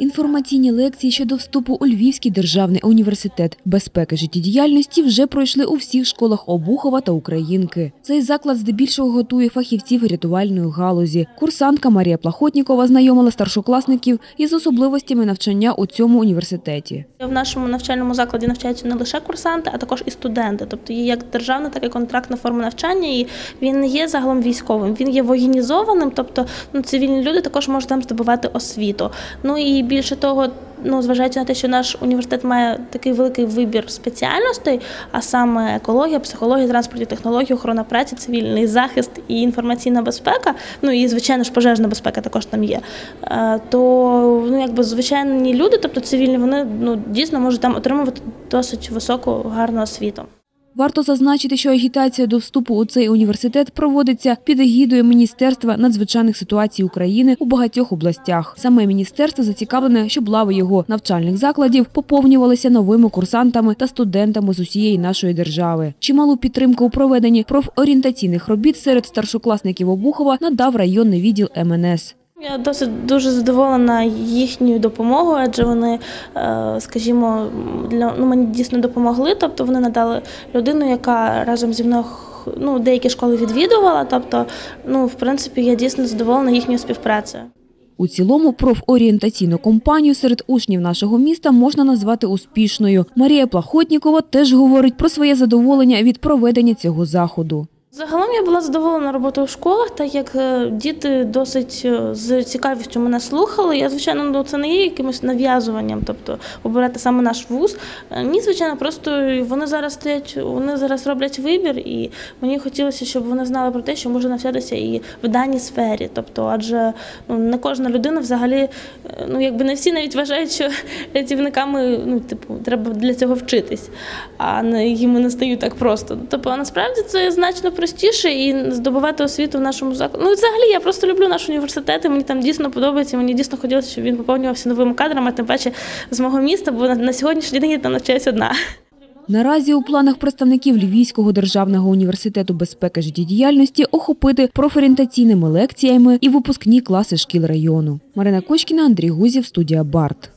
Інформаційні лекції щодо вступу у Львівський державний університет безпеки життєдіяльності вже пройшли у всіх школах Обухова та Українки. Цей заклад здебільшого готує фахівців рятувальної галузі. Курсантка Марія Плахотнікова знайомила старшокласників із особливостями навчання у цьому університеті. В нашому навчальному закладі навчаються не лише курсанти, а також і студенти. Тобто є як державна, так і контрактна форма навчання. І він є загалом військовим, він є воєнізованим. Тобто, ну цивільні люди також можуть там здобувати освіту. Ну і більше того. Ну, зважаючи на те, що наш університет має такий великий вибір спеціальностей, а саме екологія, психологія, транспортні технології, охорона праці, цивільний захист і інформаційна безпека. Ну і звичайно ж пожежна безпека також там є. е, То ну якби звичайні люди, тобто цивільні, вони ну дійсно можуть там отримувати досить високу гарну освіту. Варто зазначити, що агітація до вступу у цей університет проводиться під егідою Міністерства надзвичайних ситуацій України у багатьох областях. Саме міністерство зацікавлене, щоб лави його навчальних закладів поповнювалися новими курсантами та студентами з усієї нашої держави. Чималу підтримку у проведенні профорієнтаційних робіт серед старшокласників Обухова надав районний відділ МНС. Я досить дуже задоволена їхньою допомогою, адже вони, е, скажімо, для ну мені дійсно допомогли. Тобто вони надали людину, яка разом зі мною ну, деякі школи відвідувала. Тобто, ну в принципі, я дійсно задоволена їхньою співпрацею. У цілому профорієнтаційну кампанію серед учнів нашого міста можна назвати успішною. Марія Плахотнікова теж говорить про своє задоволення від проведення цього заходу. Загалом я була задоволена роботою в школах, так як е, діти досить е, з цікавістю мене слухали. Я, звичайно, ну, це не є якимось нав'язуванням, тобто обирати саме наш вуз. Е, Ні, звичайно, просто вони зараз стоять, вони зараз роблять вибір, і мені хотілося, щоб вони знали про те, що можна навчатися і в даній сфері. Тобто, адже ну, не кожна людина взагалі, ну якби не всі навіть вважають, що рятівниками ну, типу, треба для цього вчитись, а їм не стають так просто. Тобто, насправді це значно простіше і здобувати освіту в нашому закладі. Ну, взагалі, я просто люблю наш університет, і мені там дійсно подобається. Мені дійсно хотілося, щоб він поповнювався новими кадрами, тим паче з мого міста, бо на, сьогоднішній день я там навчаюсь одна. Наразі у планах представників Львівського державного університету безпеки життєдіяльності охопити профорієнтаційними лекціями і випускні класи шкіл району. Марина Кочкіна, Андрій Гузів, студія Барт.